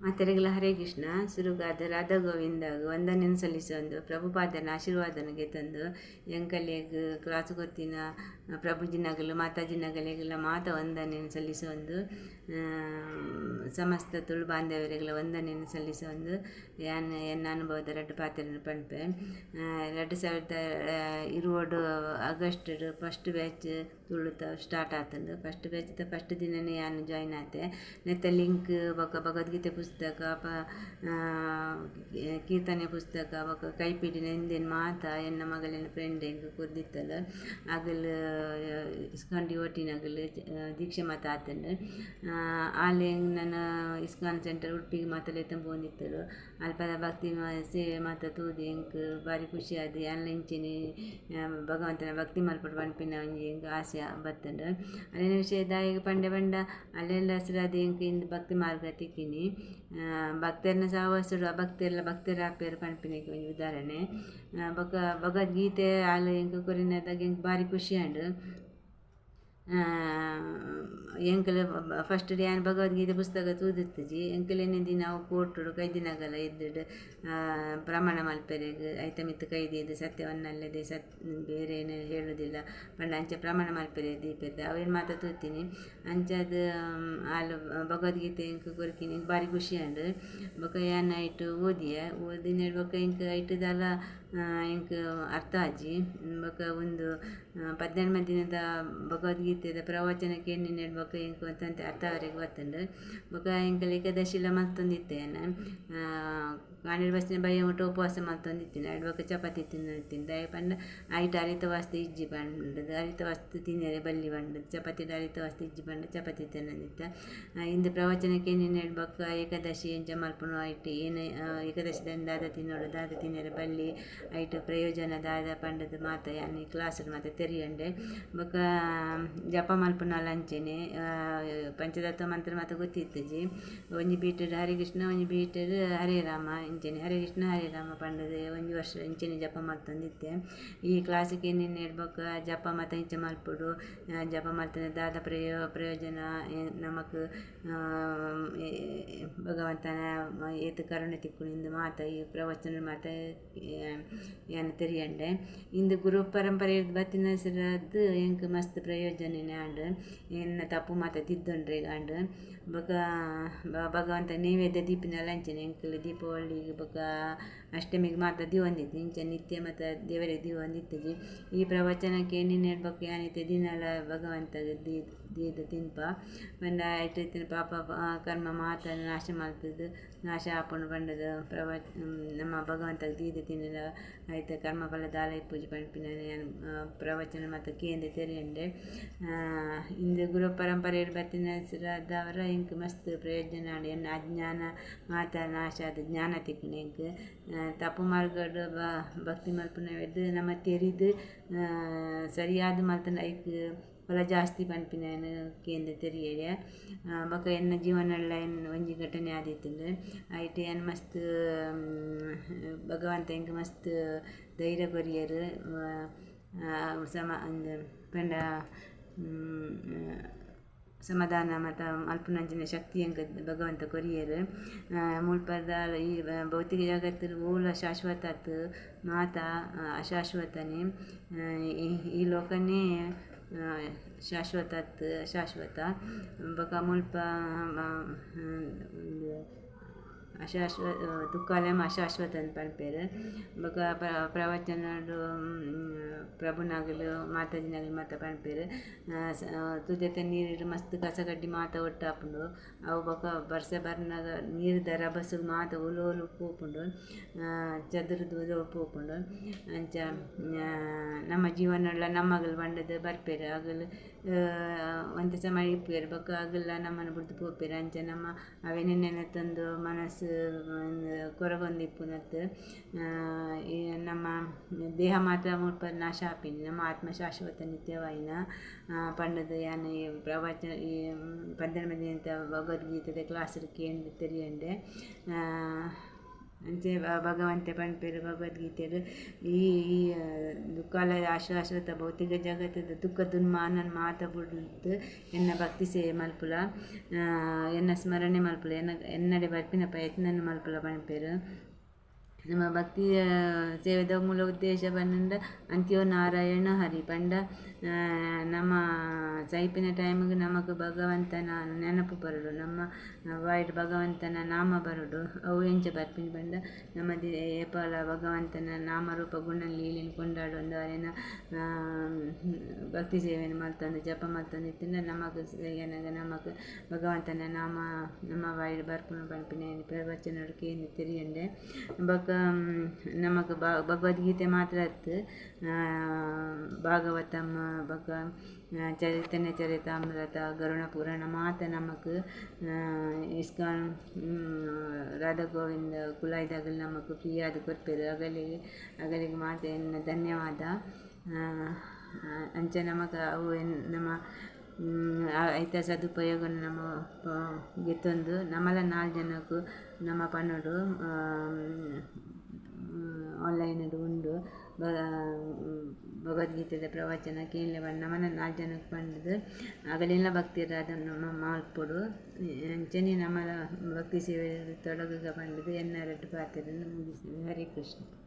ಮಾತೆರೆಗಳ ಹರೇ ಕೃಷ್ಣ. ಸುರುಗಾದ ರಾಧಾ ಗೋವಿಂದ ವಂದನೆಯನ್ನು ಸಲ್ಲಿಸೊಂದು ಪ್ರಭುಪಾದನ ಆಶೀರ್ವಾದನಿಗೆ ತಂದು ಎಂಕಲೆಗ್ ಕ್ಲಾಸ್ ಗೊತ್ತಿನ ಪ್ರಭುಜಿನಗಲು ಮಾತಾಜಿನಗಲೆಗಳ ಮಾತ ವಂದನೆ ಸಲ್ಲಿಸೊಂದು ಸಮಸ್ತ ತುಳು ಬಾಂಧವ್ಯರೆಗಳ ವಂದನೆಯನ್ನು ಸಲ್ಲಿಸೊಂದು ಯಾನ್ ಎನ್ನ ಅನುಭವದ ರಡ್ಡು ಪಾತ್ರೆಯನ್ನು ಪನ್ಪೆ. ಎರಡು ಸಾವಿರದ ಇರುವಡು ಆಗಸ್ಟ್ ಫಸ್ಟ್ ಬ್ಯಾಚ್ ತುಳುತ ಸ್ಟಾರ್ಟ್ ಆತಂದು. ಫಸ್ಟ್ ಬ್ಯಾಚ್ ಫಸ್ಟ್ ದಿನನೇ ಯಾನ್ ಜಾಯ್ನ್ ಆತೆ. ನೆತ್ತ ಲಿಂಕ್ ಬೊಕ ಭಗವದ್ಗೀತೆ ಪುಸ್ತಕ ಪ ಕೀರ್ತನೆ ಪುಸ್ತಕ ಬೊಕ ಕೈಪಿಡಿನ ಎಂದೇನು ಮಾತ, ಎನ್ನ ಮಗಳಿನ ಫ್ರೆಂಡ್ ಎಂಕ್ ಕೊರ್ದಿತ್ತಲ್ಲ ಅಗಲ್ ಇಸ್ಕಾನ್ ಒಟ್ಟಿನಾಗಲ್ ದೀಕ್ಷೆ ಮಾತ ಅಲ್ಲಿ ಹೆಂಗೆ ನನ್ನ ಇಸ್ಕಾನ್ ಸೆಂಟರ್ ಉಡುಪಿಗೆ ಮಾತಲ್ಲಿ ಲೆತ್ತಂದು ಪೋಂದಿತ್ತರು ಅಲ್ಪದ ಭಕ್ತಿ ಸೇವೆ ಮಾತ ತೂದಿ ಎಂಕ್ ಬಾರಿ ಖುಷಿ ಆದಿ ಅಲ್ಲಿ ಇಂಚೆನೆ ಭಗವಂತನ ಭಕ್ತಿ ಮಲ್ಪಟ್ಟು ಪನ್ಪಿನ ಒಂಜಿ ಎಂಕ್ ಆಸೆ ಬತ್ತುಂಡು ಅಲ್ಲಿನ ವಿಷಯ, ದಾಯಿಗ್ ಪಂಡೆ ಪಂಡ, ಅಲ್ಲೆಲ್ಲ ಹೆಸರಾದ ಎಂಕ್ ಇಂದು ಭಕ್ತಿ ಮಾರ್ಗ ತಿಕ್ಕಿನಿ. ಭಕ್ತರನ್ನ ಸಹವಾಸಡು ಅಭಕ್ತರೆಲ್ಲ ಭಕ್ತರ ಆಪೆರ್ ಪನ್ಪಿನಕ್ಕೆ ಒಂಜಿ ಉದಾಹರಣೆ. ಬೊಕ ಭಗವದ್ಗೀತೆ ಆಲ್ ಎಂಕ್ ಕೊರಿನದಾಗ ಎಂಕ್ ಬಾರಿ ಖುಷಿ ಆಂಡ್ ಎಂಕಲ್ ಫಸ್ಟ್ ಡೇ ಭಗವದ್ಗೀತೆ ಪುಸ್ತಕ ತೂದಿತ್ತಜಿ ಎಂಕಲೆನೆ ದಿನ ಅವು ಕೋಟುಡು ಕೈದಿನಗಲ ಎದ್ದುಡು ಪ್ರಮಾಣ ಮಲ್ಪೆರೆಗ್ ಐತಮಿತ್ ಮಿತ್ತ್ ಕೈದಿದ್ ಸತ್ಯವನ್ನಲ್ಲದೆ ಸತ್, ಬೇರೆ ಏನು ಹೇಳುವುದಿಲ್ಲ ಪಂಡ ಅಂಚ ಪ್ರಮಾಣ ಮಲ್ಪೆರೆ ದೀಪದ್ದು ಅವೇನು ಮಾತ ತೂತೀನಿ. ಅಂಚದ ಆಲ್ ಭಗವದ್ಗೀತೆ ಎಂಕ್ ಕೊರ್ಕಿನಿ. ಬಾರಿ ಖುಷಿ ಅಂಡು ಬೊಕ ಯಾನ್ ಐಟ್ ಓದಿಯ. ಓದಿನ ಬೊಕ ಎಂಕ್ ಐಟ್ ದಾಲ ಎಂಕ್ ಅರ್ಥ ಆಜಿ. ಬೊಕ ಒಂದು ಪದ್ನೆಂಡು ದಿನದ ಭಗವದ್ಗೀತೆದ ಪ್ರವಚನ ಕೇನಿನ ಬೊಕ ಎಂಕ್ ಒಂತಂತೆ ಅರ್ಥವರೆಗೆ ಬತ್ತುಂಡು ಬೊಕ ಎಂಕಲ್ ಏಕಾದಶಿಲ ಮಲ್ತೊಂದಿತ್ತೇನೆ. ಕಾಂಡೆಡ್ ಬಸ್ಸಿನ ಬಯ್ಯ ಒಟ್ಟು ಉಪವಾಸ ಮಲ್ತೊಂದಿತ್ತೀನಿ. ಐಟ್ ಬೊಕ ಚಪಾತಿ ತಿನ್ನೊಂದಿತ್ತಿನ ದಾಯೆ ಪಂಡ ಐಟ್ ಅರಿತ ವಾಸ್ತು ಇಜ್ಜಿ ಪಂಡದ್. ಅರಿತ ವಾಸ್ತು ತಿನ್ನೆರೆ ಬಲ್ಲಿ ಪಂಡದ್. ಚಪಾತಿ ಅರಿತ ವಾಸ್ತು ಇಜ್ಜಿ ಪಂಡ ಚಪಾತಿ ತಿನ್ನೊಂದಿತ್ತ. ಇಂದು ಪ್ರವಚನಕ್ಕೆ ನಿನ್ನೆಡ್ ಬೊಕ ಏಕಾದಶಿ ಎಂಚ ಮಲ್ಪುನು ಐಟ್ ಏನು ಏಕಾದಶಿದ ದಾದ ತಿನ್ನೋಡು, ದಾದ ತಿನ್ನೆರೆ ಬಲ್ಲಿ ಐಟ್ ಪ್ರಯೋಜನ ದಾದ ಪಂಡದ್ ಮಾತ ಕ್ಲಾಸ್ ಮಾತ ತೆರಿಯಂಡೆ. ಬೊಕ ಜಪ ಮಲ್ಪುನಲ ಅಂಚೆನೆ ಪಂಚತತ್ವ ಮಂತ್ರ ಮಾತ ಗೊತ್ತಿತ್ತಜಿ. ಒಂಜಿ ಬೀಟರ್ ಹರಿಕೃಷ್ಣ ಒಂಜಿ ಬೀಟರ್ ಹರೇ ರಾಮ, ಇಂಚೆನೆ ಹರೇ ಕೃಷ್ಣ, ಹರೇ ರಾಮ ಪಂಡದ್ ಒಂಜಿ ವರ್ಷ ಇಂಚೆನೆ ಜಪ ಮಲ್ತೊಂದಿತ್ತೆ. ಈ ಕ್ಲಾಸಿಗೆ ನಿನ್ನೆ ಬೊಕ ಜಪ ಮಾತ ಇಂಚ ಮಲ್ಪುಡು. ಜಪ ಮಲ್ತನ ದಾದ ಪ್ರಯೋ, ಪ್ರಯೋಜನ ನಮಕ್ ಭಗವಂತನ ಏತ್ ಕರುಣೆ ತಿಕ್ಕುಳಿಂದ ಮಾತ, ಈ ಪ್ರವಚನ ಮಾತ ಯಾನ್ ತೆರಿಯಂಡೆ ಇಂದು ಗುರು ಪರಂಪರೆ ಬತ್ತಿನ ಹೆಸರದ್ದು ಎಂಕ್ ಮಸ್ತ್ ಪ್ರಯೋಜನನೆ ಆಂಡ್ ಎನ್ನ ತಪ್ಪು ಮಾತ ತಿದ್ದುಂಡ್ರೆ ಆಂಡ್ ಬೊಕ ಭಗವಂತ ನೈವೇದ್ಯ ದೀಪಿನಲ ಅಂಚನೆ ಅಂಕಲ್ ದೀಪಾವಳಿ ಬೊಕ ಅಷ್ಟಮಿಗೆ ಮಾತ್ರ ದಿವಂದಿತ್ತು ಇಂಚ ನಿತ್ಯ ಮತ್ತು ದೇವರಿಗೆ ದಿವಂದಿತ್ತಜಿ ಈ ಪ್ರವಚನಕ್ಕೆ ನಿನ್ನೆ ಹೇಳ್ಬೇಕು ಯಾನಿತ್ತೆ ದಿನಲ್ಲ ಭಗವಂತ ದೀ, ದೀದ್ ತಿನ್ಪ. ಪಂಡ ಐಟ್ ಇತ್ತಿನ ಪಾಪ ಕರ್ಮ ಮಾತ ನಾಶ ಮಲ್ತುದು ನಾಶ ಆಪುಂಡು ಪಂಡದ ಪ್ರವಚ ನಮ್ಮ ಭಗವಂತ ದೀದ ತಿನ್ನಲ. ಐತ ಕರ್ಮಫಲ ಆಲಯ ಪೂಜೆ ಪಂಪಿನ ಪ್ರವಚನ ಮತ್ತು ಕೇಂದ್ರ ತೆರೆಯಂಡೆ ಇಂದು ಗುರು ಪರಂಪರೆ ಬತ್ತಿನ ಹೆಸರಾದವರ ಎಂಕ್ ಮಸ್ತ್ ಪ್ರಯೋಜನ ಎನ್ನ ಅಜ್ಞಾನ ಮಾತ ನಾಶ ಆದ್ ಜ್ಞಾನ ತಿಕ್ಕುಂಡು ಎಂಕ್. ತಪ್ಪು ಮಾರ್ಗಡ್ ಭಕ್ತಿ ಮಲ್ಪುನವೆಡ್ ನಮ ತೆರಿದ್ ಸರಿಯಾದ್ ಮಲ್ತುಂಡ ಐಕ್ ಫಲ ಜಾಸ್ತಿ ಪನ್ಪಿನವೆನ್ ಕೇಂದ್ರ ತೆರಿಯೆರೆ. ಬೊಕ ಎನ್ನ ಜೀವನಡ್ಲ ಒಂಜಿ ಘಟನೆ ಆದಿತ್ತುಂಡು ಐಟ್ ಏನು ಮಸ್ತ್ ಭಗವಂತ ಎಂಕ್ ಮಸ್ತ್ ಧೈರ್ಯ ಕೊರಿಯರು. ಸಮ ಪಂಡ ಸಮಾಧಾನ ಮತ್ತು ಶಕ್ತಿ ಅಂಗ ಭಗವಂತ ಕೊರಿಯರ್. ಮುಳ್ಪದ ಈ ಭೌತಿಕ ಜಗತ್ತಿನ ಮೂಲ ಶಾಶ್ವತತ್, ಮಾತ ಅಶಾಶ್ವತನೇ. ಈ ಲೋಕನೇ ಶಾಶ್ವತತ್, ಶಾಶ್ವತ. ಬೊಕ ಮುಲ್ಪ ಅಶಾಶ್ವ ತುಕ್ಕಾಲೆಮ್ ಅಶಾಶ್ವತ ಅಂದ್ ಪನ್ಪೆರ್ ಬೊಕ ಪ್ರವಚನಡ್ ಪ್ರಭುನಗಲ್, ಮಾತಾಜಿನಗಲ್ ಮಾತ ಪನ್ಪೆರ್ ತುಜತೆ ನೀರ್ ಮಸ್ತ್ ಕಸ ಕಡ್ಡಿ ಮಾತ ಒಟ್ಟಾಪುಂಡು ಅವು ಬೊಕ ಬರ್ಸ ಬರ್ನಗ ದರ ರಭಸ ಮಾತ ಒಲು ಒಲು ಪೋಪುಂಡು. ಚದುರುದು ಪೋಪುಂಡು. ಅಂಚ ನಮ್ಮ ಜೀವನಡ್ಲ ನಮ್ಮಗಲ್ ಪಂಡದ್ ಬರ್ಪೆರ್ ಅಗಲ್ ಒಂತೆ ಸಮಯ ಇಪ್ಪುವೆರ್ ಬೊಕ ಅಗಲ ನಮ್ಮನ ಬುಡ್ದು ಪೋಪೆರ್. ಅಂಚ ನಮ್ಮ ಅವೆನ್ ತಂದು ಮನಸ್ಸ್ ಕೊರಗೊಂದಿಪ್ಪುನತ್ ನಮ್ಮ ದೇಹ ಮಾತ್ರ ಮುಲ್ಪ ನಾಶ ಆಪಿನಿ ನಮ್ಮ ಆತ್ಮ ಶಾಶ್ವತ ನಿತ್ಯವಾಯಿನ ಪಂಡದ್ ಯಾನ್ ಈ ಪ್ರವಚನ ಈ ಪದ್ನೆಂಡು ದಿನದ ಭಗವದ್ಗೀತೆದ ಕ್ಲಾಸ್ ಕೇಂದ್ರ ತೆರಿಯಂಡೆ ಅಂಚೆ ಭಗವಂತ ಪನ್ಪೆರ್ ಭಗವದ್ಗೀತೆಡ್ ಈ ಈ ಆ, ದುಃಖಲ ಆಶ್ವಾಶ್ವತ ಭೌತಿಕ ಜಗತ್ತದ ದುಃಖ ದುನ್ಮಾನನ್ ಮಾತ ಬುಡ್ದು ಎನ್ನ ಭಕ್ತಿ ಸೇವೆ ಮಲ್ಪುಲ. ಎನ್ನ ಸ್ಮರಣೆ ಮಲ್ಪುಲ. ಎನ್ನ ಎನ್ನಡೆ ಬರ್ಪಿನ ಪ್ರಯತ್ನ ಮಲ್ಪುಲ ಪನ್ಪೆರ್ ನಮ್ಮ ಭಕ್ತಿಯ ಸೇವೆದ ಮೂಲ ಉದ್ದೇಶ ಪಂಡ ಅಂತ್ಯೋ ನಾರಾಯಣ ಹರಿ ಪಂಡ ನಮ್ಮ ಸೈಪಿನ ಟೈಮಿಗೆ ನಮಗೆ ಭಗವಂತನ ನೆನಪು ಬರುಡು, ನಮ್ಮ ವಾಯ್ಡ್ ಭಗವಂತನ ನಾಮ ಬರುಡು. ಅವು ಎಂಚ ಬರ್ಪಿನ ಬಂದ ನಮ್ಮ ಏಪಾಲ ಭಗವಂತನ ನಾಮರೂಪ ಗುಣ ಲೀಲೆನ ಕೊಂಡಾಡು ಒಂದು ಅವರೇನ ಭಕ್ತಿ ಸೇವೆಯನ್ನು ಮಾಡ್ತಂದು ಜಪ ಮಾಡ್ತಂದು ಇತ್ತಿಂದ ನಮಗೆ ಏನಾಗ ನಮಗೆ ಭಗವಂತನ ನಾಮ, ನಮ್ಮ ವಾಯ್ಡ್ ಬರ್ಪುನ ಬಂಪಿನ ಪ್ರವಚನ ಕೇಂದ್ರ ತಿರಿಯಂಡೆ ಬಕ ನಮಗೆ ಭಗವದ್ಗೀತೆ ಮಾತ್ರ ಅತ್ತು ಚೈತನ್ಯ ಚರಿತಾಮೃತ ಗರುಣ ಪುರಾಣ ಮಾತ ನಮಕ್ ಇಸ್ಕಾನ್ ರಾಧಾ ಗೋವಿಂದ ಕುಲಾಯ್ದಾಗಲ್ ನಮಕ್ ಫ್ರೀ ಆದ್ ಕೊರ್ಪೆರ್ ಅಗಲಿಗೆ ಅಗಲಿಗೆ ಮಾತ ಧನ್ಯವಾದ. ಅಂಚೆ ನಮಗೆ ಅವು ನಮ್ಮ ಐತ ಸದುಪಯೋಗ ನಮ್ಮ ಗೆತ್ತೊಂದು ನಮ್ಮಲ್ಲ ನಾಲ್ ಜನಕ್ಕೂ ನಮ್ಮ ಪನ್ನಡು ಆನ್ಲೈನ್ ಉಂಡು. ಭಗವದ್ಗೀತೆದ ಪ್ರವಚನ ಕೇಳಲೆ ಬಂದು ನಮ್ಮನ ನಾಲ್ಕು ಜನಕ್ಕೆ ಬಂದಿದ್ದು ಆಗಲೆಲ್ಲ ಭಕ್ತಿಯರ ಅದನ್ನು ಮಲ್ಪೊಡು ಅಂಚನೆ ನಮ್ಮಲ ಭಕ್ತಿ ಸೇವೆ ತೊಡಗುಗ ಬಂದದ್ದು ಎನ್ನ ಎರಡು ಪಾತ್ರವನ್ನು ಮುಗಿಸಿದೆ ಹರೇ ಕೃಷ್ಣ.